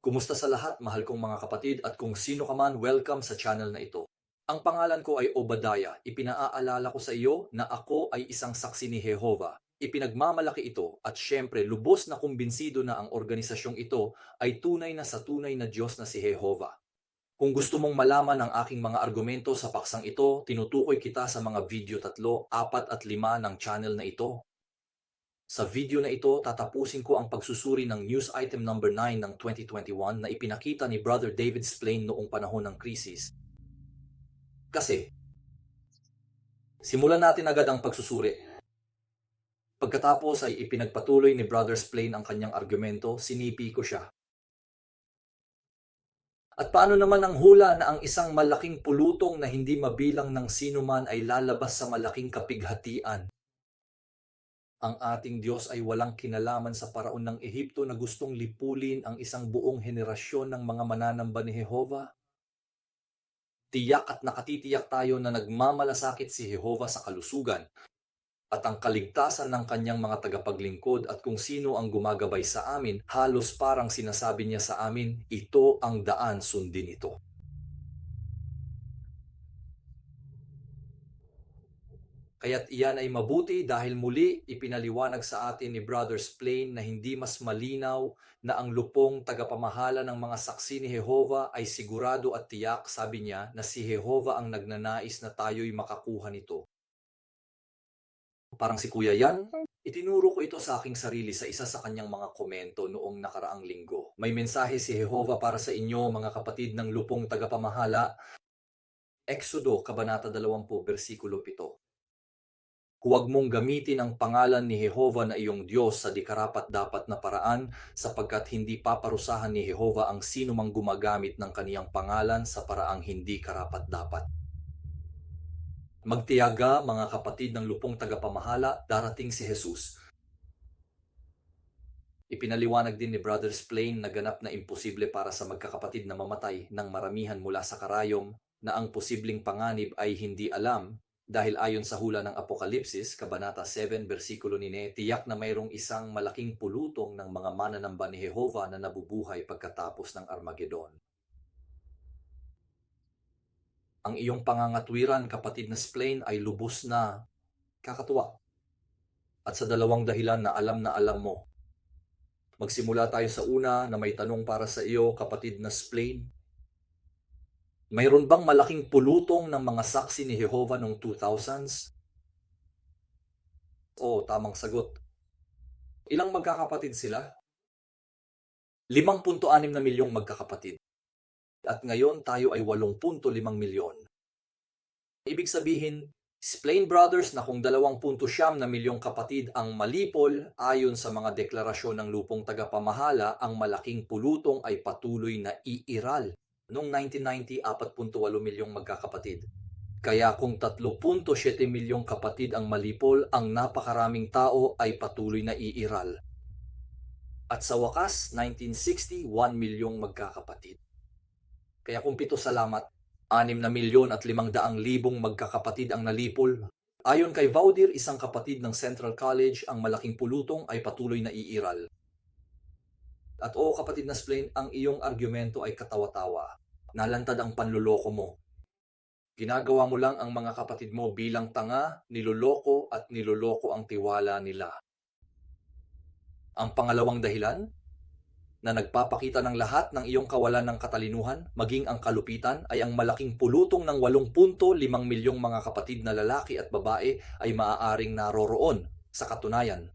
Kumusta sa lahat, mahal kong mga kapatid at kung sino ka man, welcome sa channel na ito. Ang pangalan ko ay Obadiah. Ipinaaalala ko sa iyo na ako ay isang saksi ni Jehova. Ipinagmamalaki ito at syempre lubos na kumbinsido na ang organisasyong ito ay tunay na sa tunay na Diyos na si Jehova. Kung gusto mong malaman ang aking mga argumento sa paksang ito, tinutukoy kita sa mga video tatlo, apat at lima ng channel na ito. Sa video na ito, tatapusin ko ang pagsusuri ng news item number 9 ng 2021 na ipinakita ni Brother David Splain noong panahon ng krisis. Kasi, simulan natin agad ang pagsusuri. Pagkatapos ay ipinagpatuloy ni Brother Splain ang kanyang argumento, sinipi ko siya. At paano naman ang hula na ang isang malaking pulutong na hindi mabilang ng sinuman ay lalabas sa malaking kapighatian? Ang ating Diyos ay walang kinalaman sa paraon ng Ehipto na gustong lipulin ang isang buong henerasyon ng mga mananamba ni Jehova. Tiyak at nakatitiyak tayo na nagmamalasakit si Jehova sa kalusugan at ang kaligtasan ng kanyang mga tagapaglingkod at kung sino ang gumagabay sa amin, halos parang sinasabi niya sa amin, ito ang daan sundin ito. Kaya't iyan ay mabuti dahil muli ipinaliwanag sa atin ni Brother Splain na hindi mas malinaw na ang lupong tagapamahala ng mga saksi ni Jehova ay sigurado at tiyak, sabi niya, na si Jehova ang nagnanais na tayo'y makakuha nito. Parang si Kuya Yan, itinuro ko ito sa aking sarili sa isa sa kanyang mga komento noong nakaraang linggo. May mensahe si Jehova para sa inyo, mga kapatid ng lupong tagapamahala. Exodo, Kabanata 20, versikulo 7. Huwag mong gamitin ang pangalan ni Jehova na iyong Diyos sa di karapat-dapat na paraan sapagkat hindi paparusahan ni Jehova ang sino mang gumagamit ng kaniyang pangalan sa paraang hindi karapat-dapat. Magtiyaga mga kapatid ng lupong tagapamahala, darating si Jesus. Ipinaliwanag din ni Brother Splain na ganap na imposible para sa magkakapatid na mamatay ng maramihan mula sa karayom na ang posibleng panganib ay hindi alam dahil ayon sa hula ng Apokalipsis, Kabanata 7, versikulo ni Ne, tiyak na mayroong isang malaking pulutong ng mga mananamba ni Jehova na nabubuhay pagkatapos ng Armageddon. Ang iyong pangangatwiran, kapatid na Splain, ay lubos na kakatuwa. At sa dalawang dahilan na alam na alam mo. Magsimula tayo sa una na may tanong para sa iyo, kapatid na Splain. Mayroon bang malaking pulutong ng mga saksi ni Jehova noong 2000s? Oo, tamang sagot. Ilang magkakapatid sila? 5.6 na milyong magkakapatid. At ngayon tayo ay 8.5 milyon. Ibig sabihin, Splain Brothers na kung 2.7 na milyong kapatid ang malipol ayon sa mga deklarasyon ng lupong tagapamahala, ang malaking pulutong ay patuloy na iiral Noong 1990, 4.8 milyong magkakapatid. Kaya kung 3.7 milyong kapatid ang malipol, ang napakaraming tao ay patuloy na iiral. At sa wakas, 1960, 1 milyong magkakapatid. Kaya kung pito salamat, 6 na milyon at 500 libong magkakapatid ang nalipol. Ayon kay Vaudir, isang kapatid ng Central College, ang malaking pulutong ay patuloy na iiral. At oo kapatid na Splain, ang iyong argumento ay katawa-tawa. Nalantad ang panluloko mo. Ginagawa mo lang ang mga kapatid mo bilang tanga, niloloko at niloloko ang tiwala nila. Ang pangalawang dahilan, na nagpapakita ng lahat ng iyong kawalan ng katalinuhan, maging ang kalupitan, ay ang malaking pulutong ng 8.5 milyong mga kapatid na lalaki at babae ay maaaring naroroon sa katunayan.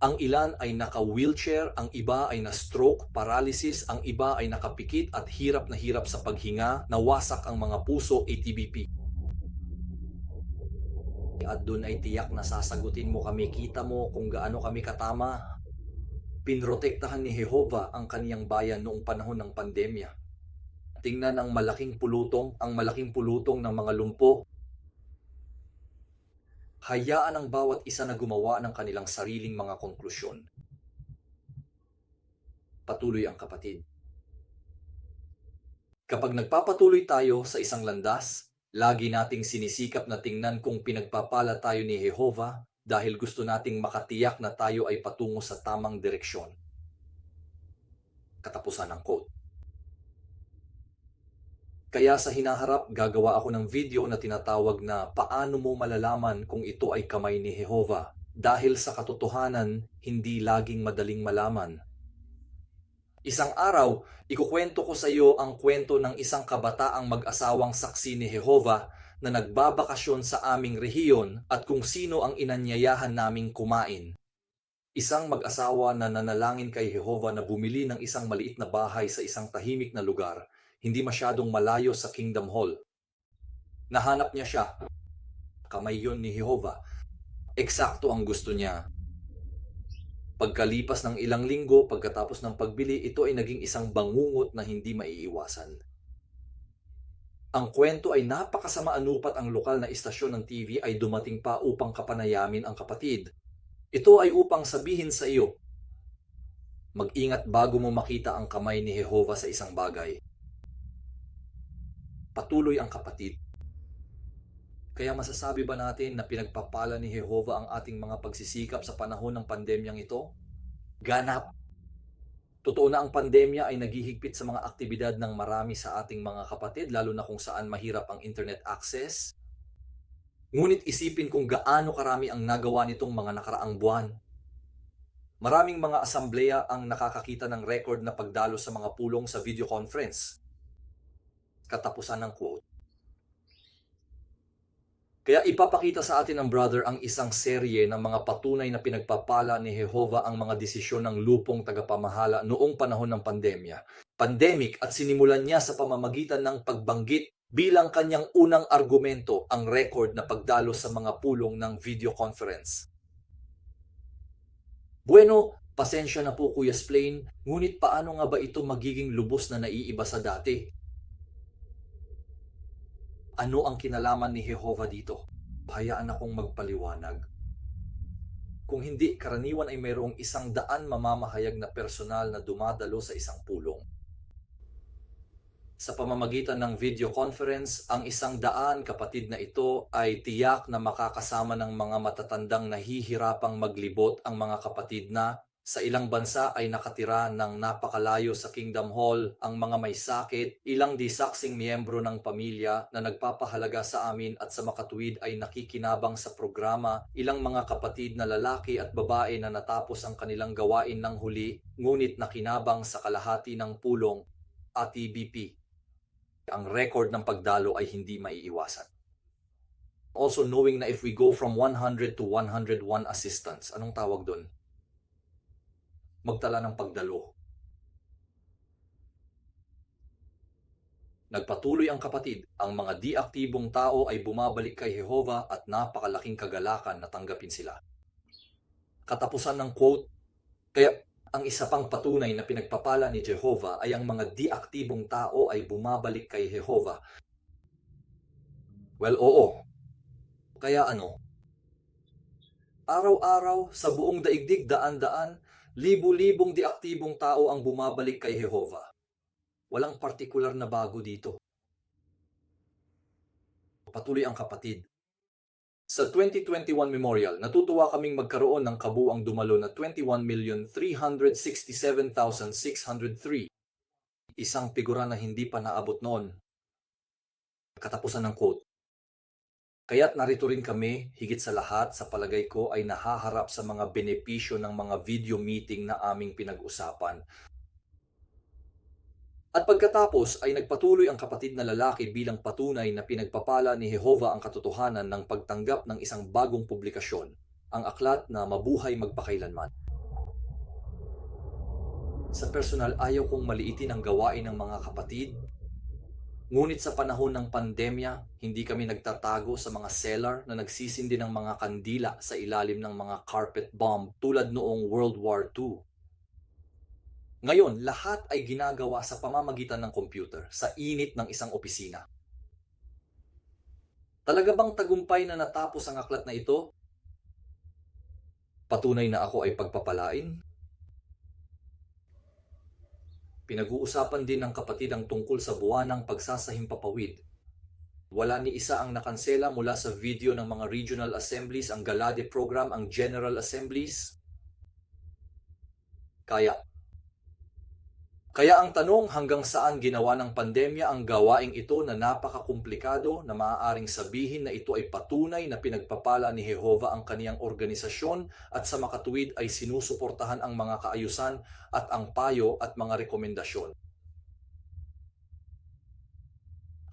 Ang ilan ay naka-wheelchair, ang iba ay na-stroke, paralysis, ang iba ay nakapikit at hirap na hirap sa paghinga, nawasak ang mga puso, ATBP. At doon ay tiyak na sasagutin mo kami, kita mo kung gaano kami katama. Pinrotektahan ni Jehova ang kaniyang bayan noong panahon ng pandemya. Tingnan ang malaking pulutong, ang malaking pulutong ng mga lumpo, hayaan ang bawat isa na gumawa ng kanilang sariling mga konklusyon. Patuloy ang kapatid. Kapag nagpapatuloy tayo sa isang landas, lagi nating sinisikap na tingnan kung pinagpapala tayo ni Jehova dahil gusto nating makatiyak na tayo ay patungo sa tamang direksyon. Katapusan ng quote. Kaya sa hinaharap, gagawa ako ng video na tinatawag na paano mo malalaman kung ito ay kamay ni Jehova dahil sa katotohanan, hindi laging madaling malaman. Isang araw, ikukwento ko sa iyo ang kwento ng isang kabataang mag-asawang saksi ni Jehova na nagbabakasyon sa aming rehiyon at kung sino ang inanyayahan naming kumain. Isang mag-asawa na nanalangin kay Jehova na bumili ng isang maliit na bahay sa isang tahimik na lugar, hindi masyadong malayo sa Kingdom Hall. Nahanap niya siya. Kamay yon ni Jehova. Eksakto ang gusto niya. Pagkalipas ng ilang linggo pagkatapos ng pagbili, ito ay naging isang bangungot na hindi maiiwasan. Ang kwento ay napakasama anupat ang lokal na istasyon ng TV ay dumating pa upang kapanayamin ang kapatid. Ito ay upang sabihin sa iyo, mag-ingat bago mo makita ang kamay ni Jehova sa isang bagay. Patuloy ang kapatid. Kaya masasabi ba natin na pinagpapala ni Jehova ang ating mga pagsisikap sa panahon ng pandemyang ito? Ganap. Totoo na ang pandemya ay naghihigpit sa mga aktibidad ng marami sa ating mga kapatid, lalo na kung saan mahirap ang internet access. Ngunit isipin kung gaano karami ang nagawa nitong mga nakaraang buwan. Maraming mga asambleya ang nakakakita ng record na pagdalo sa mga pulong sa video conference. Katapusan ng quote. Kaya ipapakita sa atin ng brother ang isang serye ng mga patunay na pinagpapala ni Jehova ang mga desisyon ng lupong tagapamahala noong panahon ng pandemya. Pandemic at sinimulan niya sa pamamagitan ng pagbanggit bilang kanyang unang argumento ang record na pagdalo sa mga pulong ng video conference. Bueno, pasensya na po Kuya Splain, ngunit paano nga ba ito magiging lubos na naiiba sa dati? Ano ang kinalaman ni Jehova dito? Hayaan akong magpaliwanag. Kung hindi, karaniwan ay mayroong isang daan mamamahayag na personal na dumadalo sa isang pulong. Sa pamamagitan ng video conference, ang isang daan kapatid na ito ay tiyak na makakasama ng mga matatandang nahihirapang maglibot ang mga kapatid na sa ilang bansa ay nakatira ng napakalayo sa Kingdom Hall ang mga may sakit, ilang disaksing miyembro ng pamilya na nagpapahalaga sa amin at sa makatuwid ay nakikinabang sa programa, ilang mga kapatid na lalaki at babae na natapos ang kanilang gawain ng huli, ngunit nakinabang sa kalahati ng pulong at EBP. Ang record ng pagdalo ay hindi maiiwasan. Also knowing na if we go from 100 to 101 assistants, anong tawag doon? Magtala ng pagdalo. Nagpatuloy ang kapatid, ang mga di-aktibong tao ay bumabalik kay Jehova at napakalaking kagalakan na tanggapin sila. Katapusan ng quote, kaya ang isa pang patunay na pinagpapala ni Jehova ay ang mga di-aktibong tao ay bumabalik kay Jehova. Well, oo. Kaya ano? Araw-araw, sa buong daigdig daan-daan, libu-libong di-aktibong tao ang bumabalik kay Jehova. Walang partikular na bago dito. Patuloy ang kapatid. Sa 2021 Memorial, natutuwa kaming magkaroon ng kabuang dumalo na 21,367,603. Isang figura na hindi pa naabot noon. Katapusan ng quote. Kaya't narito rin kami, higit sa lahat, sa palagay ko ay nahaharap sa mga benepisyo ng mga video meeting na aming pinag-usapan. At pagkatapos ay nagpatuloy ang kapatid na lalaki bilang patunay na pinagpapala ni Jehova ang katotohanan ng pagtanggap ng isang bagong publikasyon, ang aklat na Mabuhay Magpakailanman. Sa personal, ayaw kong maliitin ang gawain ng mga kapatid Ngunit sa panahon ng pandemya, hindi kami nagtatago sa mga cellar na nagsisindi ng mga kandila sa ilalim ng mga carpet bomb tulad noong World War II. Ngayon, lahat ay ginagawa sa pamamagitan ng computer sa init ng isang opisina. Talaga bang tagumpay na natapos ang aklat na ito? Patunay na ako ay pagpapalain? Pinag-uusapan din ng kapatid ang tungkol sa buwanang pagsasahimpapawid. Wala ni isa ang nakansela mula sa video ng mga regional assemblies, ang Galade program, ang General Assemblies. Kaya, Kaya ang tanong hanggang saan ginawa ng pandemya ang gawaing ito na napakakomplikado na maaaring sabihin na ito ay patunay na pinagpapala ni Jehova ang kaniyang organisasyon at sa makatuwid ay sinusuportahan ang mga kaayusan at ang payo at mga rekomendasyon.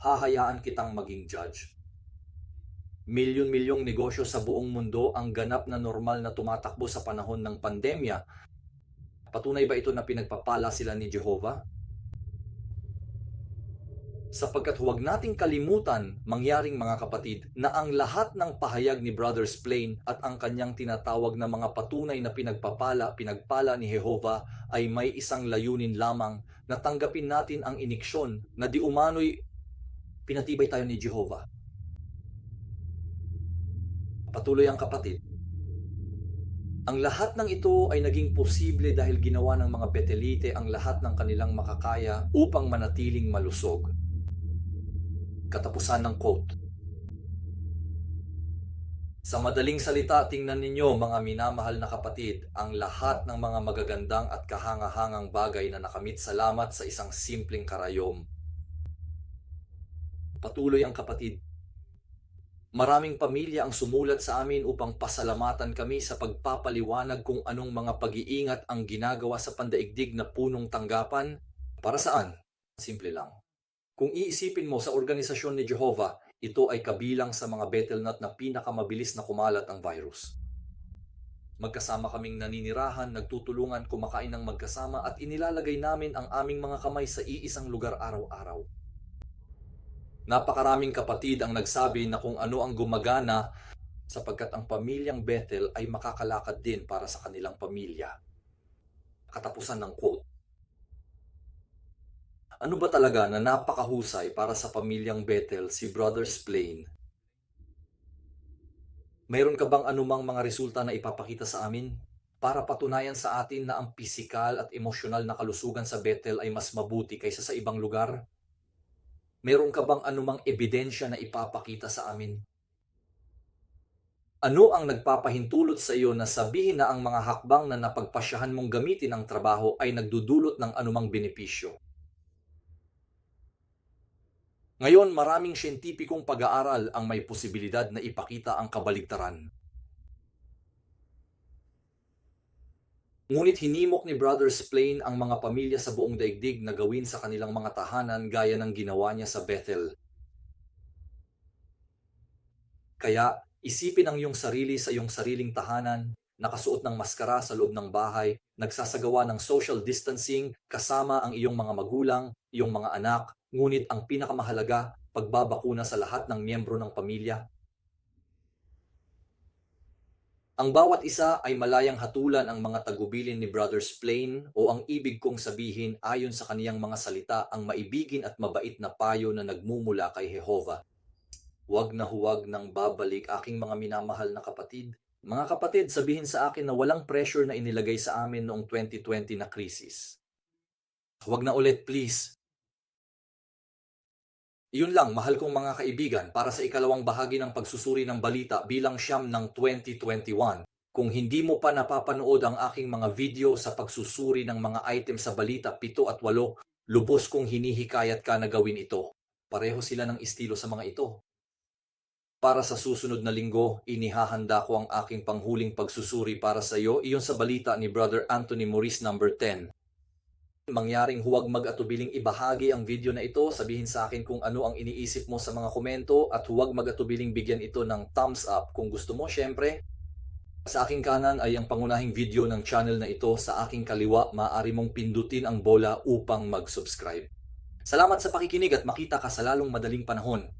Hahayaan kitang maging judge. Milyon-milyong negosyo sa buong mundo ang ganap na normal na tumatakbo sa panahon ng pandemya Patunay ba ito na pinagpapala sila ni Jehovah? Sapagkat huwag nating kalimutan, mangyaring mga kapatid, na ang lahat ng pahayag ni Brother Splain at ang kanyang tinatawag na mga patunay na pinagpapala, pinagpala ni Jehovah ay may isang layunin lamang na tanggapin natin ang iniksyon na di umano'y pinatibay tayo ni Jehovah. Patuloy ang kapatid, ang lahat ng ito ay naging posible dahil ginawa ng mga Betelite ang lahat ng kanilang makakaya upang manatiling malusog. Katapusan ng quote. Sa madaling salita, tingnan ninyo mga minamahal na kapatid, ang lahat ng mga magagandang at kahangahangang bagay na nakamit salamat sa isang simpleng karayom. Patuloy ang kapatid, Maraming pamilya ang sumulat sa amin upang pasalamatan kami sa pagpapaliwanag kung anong mga pag-iingat ang ginagawa sa pandaigdig na punong tanggapan. Para saan? Simple lang. Kung iisipin mo sa organisasyon ni Jehovah, ito ay kabilang sa mga Bethelnut na pinakamabilis na kumalat ang virus. Magkasama kaming naninirahan, nagtutulungan, kumakain ng magkasama at inilalagay namin ang aming mga kamay sa iisang lugar araw-araw. Napakaraming kapatid ang nagsabi na kung ano ang gumagana sapagkat ang pamilyang Bethel ay makakalakad din para sa kanilang pamilya. Katapusan ng quote. Ano ba talaga na napakahusay para sa pamilyang Bethel si Brother Splain? Mayroon ka bang anumang mga resulta na ipapakita sa amin? Para patunayan sa atin na ang pisikal at emosyonal na kalusugan sa Bethel ay mas mabuti kaysa sa ibang lugar? Meron ka bang anumang ebidensya na ipapakita sa amin? Ano ang nagpapahintulot sa iyo na sabihin na ang mga hakbang na napagpasyahan mong gamitin ang trabaho ay nagdudulot ng anumang benepisyo? Ngayon, maraming siyentipikong pag-aaral ang may posibilidad na ipakita ang kabaligtaran. Ngunit hinimok ni Brother Splain ang mga pamilya sa buong daigdig na gawin sa kanilang mga tahanan gaya ng ginawa niya sa Bethel. Kaya isipin ang iyong sarili sa iyong sariling tahanan, nakasuot ng maskara sa loob ng bahay, nagsasagawa ng social distancing kasama ang iyong mga magulang, iyong mga anak, ngunit ang pinakamahalaga, pagbabakuna sa lahat ng miyembro ng pamilya ang bawat isa ay malayang hatulan ang mga tagubilin ni Brother Splain o ang ibig kong sabihin ayon sa kaniyang mga salita ang maibigin at mabait na payo na nagmumula kay Jehova. Huwag na huwag nang babalik aking mga minamahal na kapatid. Mga kapatid, sabihin sa akin na walang pressure na inilagay sa amin noong 2020 na krisis. Huwag na ulit please. Yun lang, mahal kong mga kaibigan, para sa ikalawang bahagi ng pagsusuri ng balita bilang siyam ng 2021. Kung hindi mo pa napapanood ang aking mga video sa pagsusuri ng mga item sa balita 7 at 8, lubos kong hinihikayat ka na gawin ito. Pareho sila ng estilo sa mga ito. Para sa susunod na linggo, inihahanda ko ang aking panghuling pagsusuri para sa iyo iyon sa balita ni Brother Anthony Maurice number 10 mangyaring huwag mag-atubiling ibahagi ang video na ito, sabihin sa akin kung ano ang iniisip mo sa mga komento at huwag mag-atubiling bigyan ito ng thumbs up kung gusto mo syempre. Sa aking kanan ay ang pangunahing video ng channel na ito, sa aking kaliwa maaari mong pindutin ang bola upang mag-subscribe. Salamat sa pakikinig at makita ka sa lalong madaling panahon.